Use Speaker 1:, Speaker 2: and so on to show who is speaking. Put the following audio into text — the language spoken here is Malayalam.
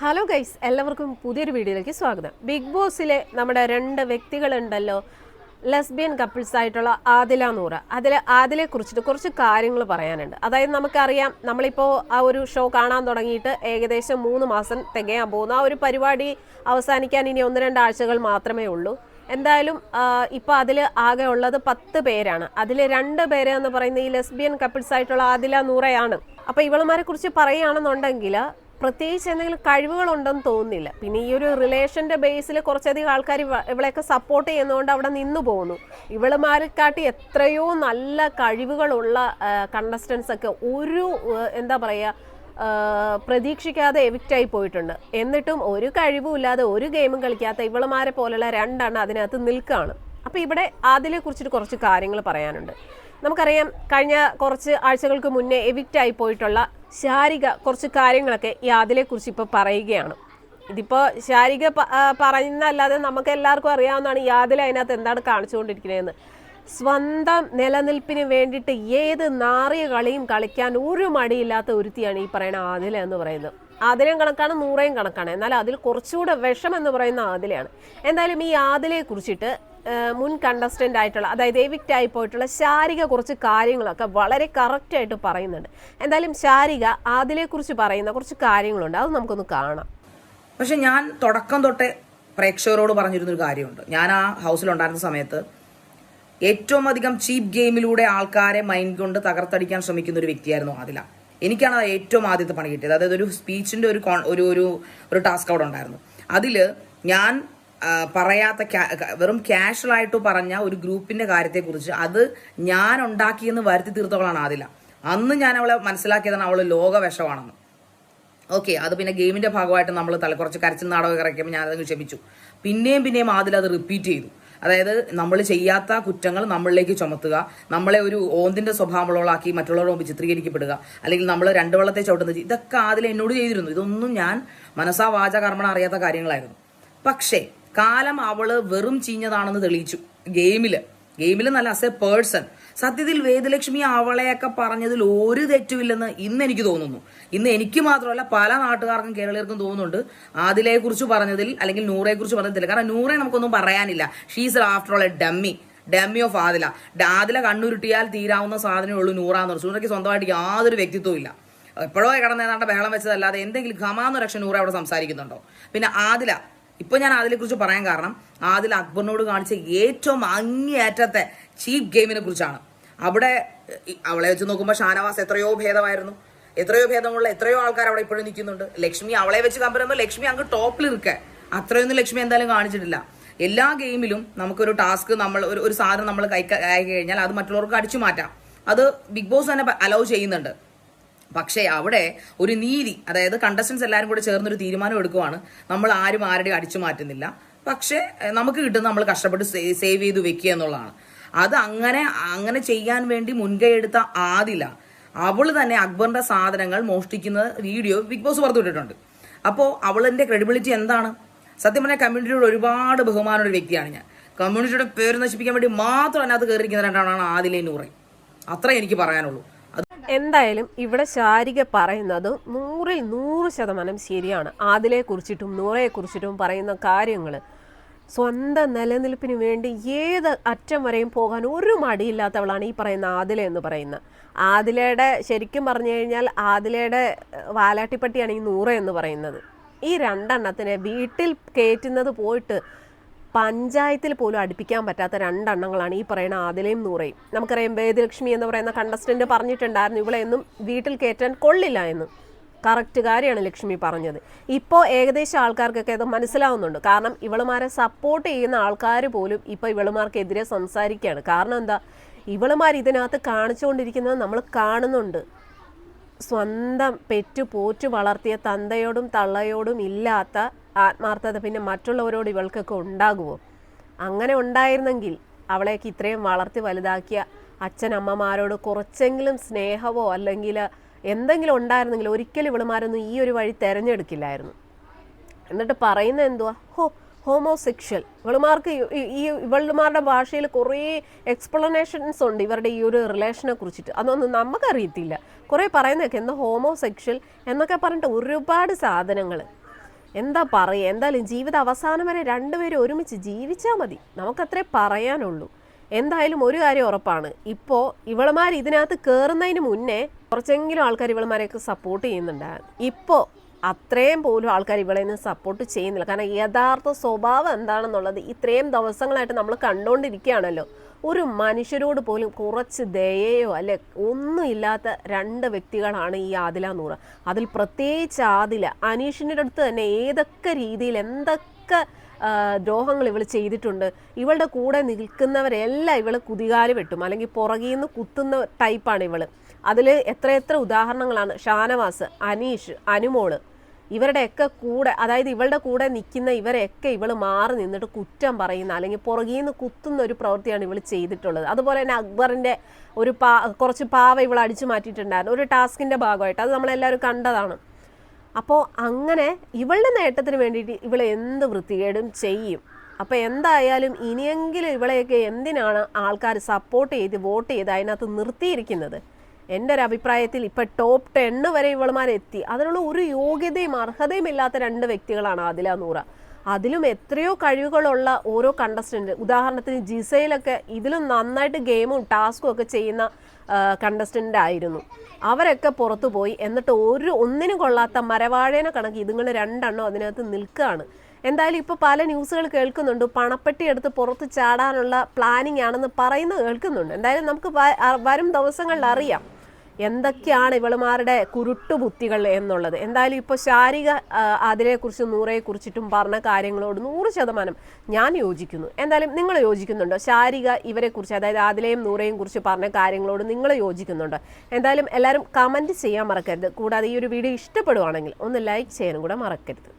Speaker 1: ഹലോ ഗൈസ് എല്ലാവർക്കും പുതിയൊരു വീഡിയോയിലേക്ക് സ്വാഗതം. ബിഗ് ബോസിലെ നമ്മുടെ രണ്ട് വ്യക്തികളുണ്ടല്ലോ. ലെസ്ബിയൻ കപ്പിൾസ് ആയിട്ടുള്ള ആദില നൂറ. അതിൽ ആദിലെ കുറിച്ചിട്ട് കുറച്ച് കാര്യങ്ങൾ പറയാനുണ്ട്. അതായത് നമുക്കറിയാം നമ്മളിപ്പോൾ ആ ഒരു ഷോ കാണാൻ തുടങ്ങിയിട്ട് ഏകദേശം മൂന്ന് മാസം തികയാൻ പോകുന്നു. ആ ഒരു പരിപാടി അവസാനിക്കാൻ ഇനി ഒന്ന് രണ്ട് ആഴ്ചകൾ മാത്രമേ ഉള്ളൂ. എന്തായാലും ഇപ്പോൾ അതിൽ ആകെ ഉള്ളത് പത്ത് പേരാണ്. അതിൽ രണ്ട് പേര് എന്ന് പറയുന്നത് ഈ ലെസ്ബിയൻ കപ്പിൾസ് ആയിട്ടുള്ള ആദില നൂറയാണ്. അപ്പോൾ ഇവളുമാരെ കുറിച്ച് പറയുകയാണെന്നുണ്ടെങ്കിൽ പ്രത്യേകിച്ച് എന്തെങ്കിലും കഴിവുകളുണ്ടെന്ന് തോന്നുന്നില്ല. പിന്നെ ഈ ഒരു റിലേഷന്റെ ബേസിൽ കുറച്ചധികം ആൾക്കാർ ഇവളെയൊക്കെ സപ്പോർട്ട് ചെയ്യുന്നതുകൊണ്ട് അവിടെ നിന്നു പോകുന്നു. ഇവളുമാരെക്കാട്ടി എത്രയോ നല്ല കഴിവുകളുള്ള കണ്ടസ്റ്റൻസ് ഒക്കെ ഒരു എന്താ പറയുക പ്രതീക്ഷിക്കാതെ എവിക്റ്റ് ആയി പോയിട്ടുണ്ട്. എന്നിട്ടും ഒരു കഴിവുമില്ലാതെ ഒരു ഗെയിമും കളിക്കാത്ത ഇവളുമാരെ പോലുള്ള രണ്ടെണ്ണം അതിനകത്ത് നിൽക്കുകയാണ് അപ്പോൾ ഇവിടെ അതിനെ കുറിച്ചിട്ട് കുറച്ച് കാര്യങ്ങൾ പറയാനുണ്ട്. നമുക്കറിയാം കഴിഞ്ഞ കുറച്ച് ആഴ്ചകൾക്ക് മുന്നേ എവിക്റ്റ് ആയി പോയിട്ടുള്ള ശാരിക കുറച്ച് കാര്യങ്ങളൊക്കെ ഈ അതിലെ കുറിച്ച് ഇപ്പോൾ പറയുകയാണ്. ഇതിപ്പോൾ ശാരിക പറയുന്നതല്ലാതെ നമുക്ക് എല്ലാവർക്കും അറിയാവുന്നതാണ് ആദില അതിനകത്ത് എന്താണ് കാണിച്ചുകൊണ്ടിരിക്കുന്നതെന്ന്. സ്വന്തം നിലനിൽപ്പിന് വേണ്ടിയിട്ട് ഏത് നാറിയ കളിയും കളിക്കാൻ ഒരു മടിയില്ലാത്ത ഒരുത്തിയാണ് ഈ പറയുന്ന ആദില എന്ന് പറയുന്നത്. ആദിലയും കണക്കാണ് നൂറേയും കണക്കാണ്. എന്നാൽ അതിൽ കുറച്ചുകൂടെ വിഷം എന്ന് പറയുന്ന ആദിലയാണ് എന്തായാലും ഈ ആദിലയെ കുറിച്ചിട്ട് മുൻ കണ്ടസ്റ്റന്റ് ആയിട്ടുള്ള അതായത് എവിക്റ്റ് ആയി പോയിട്ടുള്ള ശാരിക കുറച്ച് കാര്യങ്ങളൊക്കെ വളരെ കറക്റ്റ് ആയിട്ട് പറയുന്നുണ്ട്. എന്തായാലും ശാരിക അതിലെ കുറിച്ച് പറയുന്ന കുറച്ച് കാര്യങ്ങളുണ്ട്. അത് നമുക്കൊന്ന് കാണാം.
Speaker 2: പക്ഷെ ഞാൻ തുടക്കം തൊട്ടേ പ്രേക്ഷകരോട് പറഞ്ഞിരുന്നൊരു കാര്യമുണ്ട്. ഞാൻ ആ ഹൗസിലുണ്ടായിരുന്ന സമയത്ത് ഏറ്റവും അധികം ചീപ്പ് ഗെയിമിലൂടെ ആൾക്കാരെ മൈൻഡ് കൊണ്ട് തകർത്തടിക്കാൻ ശ്രമിക്കുന്ന ഒരു വ്യക്തിയായിരുന്നു ആദില. എനിക്കാണ് അത് ഏറ്റവും ആദ്യത്തെ പണി കിട്ടിയത്. അതായത് ഒരു സ്പീച്ചിന്റെ ഒരു ഒരു ഒരു ടാസ്ക് അവിടെ ഉണ്ടായിരുന്നു. അതിൽ ഞാൻ പറയാത്ത വെറും കാഷ്വൽ ആയിട്ട് പറഞ്ഞ ഒരു ഗ്രൂപ്പിന്റെ കാര്യത്തെക്കുറിച്ച് അത് ഞാൻ ഉണ്ടാക്കിയെന്ന് വരുത്തി തീർത്തവളാണ് ആദില. അന്ന് ഞാൻ അവളെ മനസ്സിലാക്കിയതാണ് അവൾ ലോക വിഷമാണെന്ന് ഓക്കെ അത് പിന്നെ ഗെയിമിന്റെ ഭാഗമായിട്ട് നമ്മൾ തല കുറച്ച് കരച്ചിൽ നാടകം ഇറക്കിയപ്പോൾ അതങ്ങ് ക്ഷമിച്ചു. പിന്നെയും പിന്നെയും ആദില അത് റിപ്പീറ്റ് ചെയ്തു. അതായത് നമ്മൾ ചെയ്യാത്ത കുറ്റങ്ങൾ നമ്മളിലേക്ക് ചുമത്തുക നമ്മളെ ഒരു ഓന്തിന്റെ സ്വഭാവമുള്ളവളാക്കി മറ്റുള്ളവരുടെ മുമ്പ് ചിത്രീകരിക്കപ്പെടുക അല്ലെങ്കിൽ നമ്മൾ രണ്ടു വെള്ളത്തെ ചവിട്ടുന്നത് ഇതൊക്കെ ആദില എന്നോട് ചെയ്തിരുന്നു. ഇതൊന്നും ഞാൻ മനസ്സാ വാച അറിയാത്ത കാര്യങ്ങളായിരുന്നു. പക്ഷേ കാലം അവൾ വെറും ചീഞ്ഞതാണെന്ന് തെളിയിച്ചു. ഗെയിമിൽ. ഗെയിമിൽ നല്ല അസ് എ പേഴ്സൺ സത്യത്തിൽ വേദലക്ഷ്മി അവളെയൊക്കെ പറഞ്ഞതിൽ ഒരു തെറ്റുമില്ലെന്ന് ഇന്ന് എനിക്ക് തോന്നുന്നു. ഇന്ന് എനിക്ക് മാത്രമല്ല പല നാട്ടുകാർക്കും കേരളീയർക്കും തോന്നുന്നുണ്ട്. ആദിലയെ കുറിച്ച് പറഞ്ഞതിൽ അല്ലെങ്കിൽ നൂറയെ കുറിച്ച് പറഞ്ഞതില്ല കാരണം നൂറെ നമുക്കൊന്നും പറയാനില്ല. She's after all a dummy dummy of Adila. Adila കണ്ണുരുട്ടിയാൽ തീരാവുന്ന സാധനമേ ഉള്ളൂ നൂറാന്ന് പറഞ്ഞു. നൂറയ്ക്ക് സ്വന്തമായിട്ട് യാതൊരു വ്യക്തിത്വവും ഇല്ല. എപ്പോഴോ കിടന്നേതാണ്ട് ബഹളം വെച്ചതല്ലാതെ എന്തെങ്കിലും ഖമാന്ന് രക്ഷ നൂറ അവിടെ സംസാരിക്കുന്നുണ്ടോ? പിന്നെ ആദില. ഇപ്പൊ ഞാൻ അതിനെ കുറിച്ച് പറയാൻ കാരണം ആദിൽ അക്ബറിനോട് കാണിച്ച ഏറ്റവും അങ്ങേയറ്റത്തെ ചീപ്പ് ഗെയിമിനെ കുറിച്ചാണ്. അവിടെ അവളെ വെച്ച് നോക്കുമ്പോൾ ഷാനവാസ് എത്രയോ ഭേദമായിരുന്നു. എത്രയോ ഭേദമുള്ള എത്രയോ ആൾക്കാർ അവിടെ ഇപ്പോഴും നിൽക്കുന്നുണ്ട്. ലക്ഷ്മി അവളെ വെച്ച് കമ്പയർ ചെയ്യുമ്പോൾ ലക്ഷ്മി അങ്ങ് ടോപ്പിൽ നിൽക്കുക അത്രയൊന്നും ലക്ഷ്മി എന്തായാലും കാണിച്ചിട്ടില്ല. എല്ലാ ഗെയിമിലും നമുക്കൊരു ടാസ്ക് നമ്മൾ ഒരു സാധനം നമ്മൾ കൈ കഴിഞ്ഞാൽ അത് മറ്റുള്ളവർക്ക് അടിച്ചു മാറ്റാം. അത് ബിഗ് ബോസ് തന്നെ അലൗ ചെയ്യുന്നുണ്ട്. പക്ഷേ അവിടെ ഒരു നീതി അതായത് കണ്ടസ്റ്റൻസ് എല്ലാവരും കൂടെ ചേർന്നൊരു തീരുമാനം എടുക്കുവാണ്. നമ്മൾ ആരും ആരുടെയും അടിച്ചു മാറ്റുന്നില്ല. പക്ഷേ നമുക്ക് കിട്ടുന്ന നമ്മൾ കഷ്ടപ്പെട്ട് സേവ് ചെയ്ത് വെക്കുക എന്നുള്ളതാണ്. അത് അങ്ങനെ അങ്ങനെ ചെയ്യാൻ വേണ്ടി മുൻകൈ എടുത്ത ആദില അവൾ തന്നെ അക്ബറിന്റെ സാധനങ്ങൾ മോഷ്ടിക്കുന്ന വീഡിയോ ബിഗ് ബോസ് പുറത്തുവിട്ടിട്ടുണ്ട് അപ്പോൾ അവളിന്റെ ക്രെഡിബിലിറ്റി എന്താണ്? സത്യം പറഞ്ഞാൽ കമ്മ്യൂണിറ്റിയോട് ഒരുപാട് ബഹുമാനമുള്ള വ്യക്തിയാണ് ഞാൻ. കമ്മ്യൂണിറ്റിയുടെ പേര് നശിപ്പിക്കാൻ വേണ്ടി മാത്രം അതിനകത്ത് കയറിയിരിക്കുന്ന രണ്ടാണ് ആദിലേ നൂറയും അത്രേ എനിക്ക് പറയാനുള്ളൂ.
Speaker 1: എന്തായാലും ഇവിടെ ശാരിക പറയുന്നത് നൂറിൽ നൂറ് ശതമാനം ശരിയാണ്. ആദിലെ കുറിച്ചിട്ടും നൂറയെ കുറിച്ചിട്ടും പറയുന്ന കാര്യങ്ങൾ സ്വന്തം നിലനിൽപ്പിന് വേണ്ടി ഏത് അറ്റം വരെയും പോകാൻ ഒരു മടിയില്ലാത്തവളാണ് ഈ പറയുന്ന ആദില എന്ന് പറയുന്നത്. ആദിലയുടെ ശരിക്കും പറഞ്ഞു കഴിഞ്ഞാൽ ആദിലയുടെ വാലാട്ടിപ്പട്ടിയാണ് ഈ നൂറ എന്ന് പറയുന്നത്. ഈ രണ്ടെണ്ണത്തിനെ വീട്ടിൽ കയറ്റുന്നത് പോയിട്ട് പഞ്ചായത്തിൽ പോലും അടുപ്പിക്കാൻ പറ്റാത്ത രണ്ടെണ്ണങ്ങളാണ് ഈ പറയുന്ന ആദിലയും നൂറയും. നമുക്കറിയാം വേദലക്ഷ്മി എന്ന് പറയുന്ന കണ്ടസ്റ്റന്റ് പറഞ്ഞിട്ടുണ്ടായിരുന്നു ഇവളെയൊന്നും വീട്ടിൽ കയറ്റാൻ കൊള്ളില്ല എന്ന്. കറക്റ്റ് കാര്യമാണ് ലക്ഷ്മി പറഞ്ഞത്. ഇപ്പോൾ ഏകദേശം ആൾക്കാർക്കൊക്കെ അത് മനസ്സിലാവുന്നുണ്ട്. കാരണം ഇവളുമാരെ സപ്പോർട്ട് ചെയ്യുന്ന ആൾക്കാർ പോലും ഇപ്പോൾ ഇവളുമാർക്കെതിരെ സംസാരിക്കുകയാണ്. കാരണം എന്താ? ഇവളുമാർ ഇതിനകത്ത് കാണിച്ചുകൊണ്ടിരിക്കുന്നത് നമ്മൾ കാണുന്നുണ്ട്. സ്വന്തം പെറ്റു പോറ്റു വളർത്തിയ തന്തയോടും തള്ളയോടും ഇല്ലാത്ത ആത്മാർത്ഥത പിന്നെ മറ്റുള്ളവരോട് ഇവൾക്കൊക്കെ ഉണ്ടാകുമോ? അങ്ങനെ ഉണ്ടായിരുന്നെങ്കിൽ അവളെയൊക്കെ ഇത്രയും വളർത്തി വലുതാക്കിയ അച്ഛനമ്മമാരോട് കുറച്ചെങ്കിലും സ്നേഹമോ അല്ലെങ്കിൽ എന്തെങ്കിലും ഉണ്ടായിരുന്നെങ്കിൽ ഒരിക്കലും ഇവളുമാരൊന്നും ഈ ഒരു വഴി തിരഞ്ഞെടുക്കില്ലായിരുന്നു. എന്നിട്ട് പറയുന്നത് എന്തുവാ? ഹോ ഹോമോസെക്ഷൽ. ഇവളുമാർക്ക് ഈ- ഇവളുമാരുടെ ഭാഷയിൽ കുറേ എക്സ്പ്ലനേഷൻസ് ഉണ്ട് ഇവരുടെ ഈ ഒരു റിലേഷനെ കുറിച്ചിട്ട്. അതൊന്നും നമുക്കറിയത്തില്ല. കുറേ പറയുന്നതൊക്കെ എന്താ ഹോമോസെക്ഷൽ എന്നൊക്കെ പറഞ്ഞിട്ട് ഒരുപാട് സാധനങ്ങൾ എന്താ പറയുക എന്തായാലും ജീവിത അവസാനം വരെ രണ്ടുപേരും ഒരുമിച്ച് ജീവിച്ചാൽ മതി. നമുക്കത്രേ പറയാനുള്ളൂ. എന്തായാലും ഒരു കാര്യം ഉറപ്പാണ്. ഇപ്പോൾ ഇവളുമാർ ഇതിനകത്ത് കയറുന്നതിന് മുന്നേ കുറച്ചെങ്കിലും ആൾക്കാർ ഇവളുമാരെയൊക്കെ സപ്പോർട്ട് ചെയ്യുന്നുണ്ടായിരുന്നു ഇപ്പോൾ അത്രയും പോലും ആൾക്കാർ ഇവളെ നിന്ന് സപ്പോർട്ട് ചെയ്യുന്നില്ല. കാരണം യഥാർത്ഥ സ്വഭാവം എന്താണെന്നുള്ളത് ഇത്രയും ദിവസങ്ങളായിട്ട് നമ്മൾ കണ്ടുകൊണ്ടിരിക്കുകയാണല്ലോ ഒരു മനുഷ്യരോട് പോലും കുറച്ച് ദയയോ അല്ലെ ഒന്നുമില്ലാത്ത രണ്ട് വ്യക്തികളാണ് ഈ ആദില നൂറ്. അതിൽ പ്രത്യേകിച്ച് ആദില അനീഷിന്റെ അടുത്ത് തന്നെ ഏതൊക്കെ രീതിയിൽ എന്തൊക്കെ ആ, ദ്രോഹങ്ങൾ ഇവൾ ചെയ്തിട്ടുണ്ട്. ഇവളുടെ കൂടെ നിൽക്കുന്നവരെല്ലാം ഇവൾ കുതികാൽ വെട്ടും. അല്ലെങ്കിൽ പുറകിൽ നിന്ന് കുത്തുന്ന ടൈപ്പാണ് ഇവൾ. അതിൽ എത്രയെത്ര ഉദാഹരണങ്ങളാണ്. ഷാനവാസ് അനീഷ് അനുമോൾ. ഇവരുടെയൊക്കെ കൂടെ അതായത് ഇവളുടെ കൂടെ നിൽക്കുന്ന ഇവരെയൊക്കെ ഇവൾ മാറി നിന്നിട്ട് കുറ്റം പറയുന്ന അല്ലെങ്കിൽ പുറകിൽ നിന്ന് കുത്തുന്ന ഒരു പ്രവൃത്തിയാണ് ഇവൾ ചെയ്തിട്ടുള്ളത്. അതുപോലെ തന്നെ അക്ബറിന്റെ ഒരു പാ കുറച്ച് പാവ ഇവൾ അടിച്ചു മാറ്റിയിട്ടുണ്ടായിരുന്നു. ഒരു ടാസ്കിന്റെ ഭാഗമായിട്ട്. അത് നമ്മളെല്ലാവരും കണ്ടതാണ്. അപ്പോൾ അങ്ങനെ ഇവളുടെ നേട്ടത്തിന് വേണ്ടിയിട്ട് ഇവളെ എന്ത് വൃത്തികേടും ചെയ്യും. അപ്പോൾ എന്തായാലും ഇനിയെങ്കിലും ഇവളെയൊക്കെ എന്തിനാണ് ആൾക്കാർ സപ്പോർട്ട് ചെയ്ത് വോട്ട് ചെയ്ത് അതിനകത്ത് നിർത്തിയിരിക്കുന്നത്? എന്റെ ഒരു അഭിപ്രായത്തിൽ ഇപ്പം ടോപ്പ് ടെന്ന് വരെ ഇവളുമാരെത്തി. അതിനുള്ള ഒരു യോഗ്യതയും അർഹതയും ഇല്ലാത്ത രണ്ട് വ്യക്തികളാണ് ആദില നൂറ. അതിലും എത്രയോ കഴിവുകളുള്ള ഓരോ കണ്ടസ്റ്റന്റ് ഉദാഹരണത്തിന് ജിസയിലൊക്കെ ഇതിലും നന്നായിട്ട് ഗെയിമും ടാസ്കും ഒക്കെ ചെയ്യുന്ന കണ്ടസ്റ്റന്റ് ആയിരുന്നു. അവരൊക്കെ പുറത്തു പോയി. എന്നിട്ട് ഒരു ഒന്നിനും കൊള്ളാത്ത മരവാഴേനെ കണക്ക് ഇതുങ്ങൾ രണ്ടെണ്ണം അതിനകത്ത് നിൽക്കുകയാണ്. എന്തായാലും ഇപ്പോൾ പല ന്യൂസുകൾ കേൾക്കുന്നുണ്ട്. പണപ്പെട്ടി എടുത്ത് പുറത്ത് ചാടാനുള്ള പ്ലാനിങ് ആണെന്ന് പറയുന്നത് കേൾക്കുന്നുണ്ട്. എന്തായാലും നമുക്ക് വരും ദിവസങ്ങളിൽ അറിയാം. എന്തൊക്കെയാണ് ഇവളുമാരുടെ കുരുട്ടുബുദ്ധികൾ എന്നുള്ളത്? എന്തായാലും ഇപ്പോൾ ശാരിക അതിനെക്കുറിച്ച് നൂറയെക്കുറിച്ചിട്ടും പറഞ്ഞ കാര്യങ്ങളോട് നൂറ് ശതമാനം ഞാൻ യോജിക്കുന്നു. എന്തായാലും നിങ്ങൾ യോജിക്കുന്നുണ്ടോ? ശാരിക ഇവരെക്കുറിച്ച് അതായത് ആദിലയും നൂറയും കുറിച്ച് പറഞ്ഞ കാര്യങ്ങളോട് നിങ്ങൾ യോജിക്കുന്നുണ്ടോ? എന്തായാലും എല്ലാവരും കമന്റ് ചെയ്യാൻ മറക്കരുത്. കൂടാതെ ഈ ഒരു വീഡിയോ ഇഷ്ടപ്പെടുവാണെങ്കിൽ ഒന്ന് ലൈക്ക് ചെയ്യാനും കൂടെ മറക്കരുത്.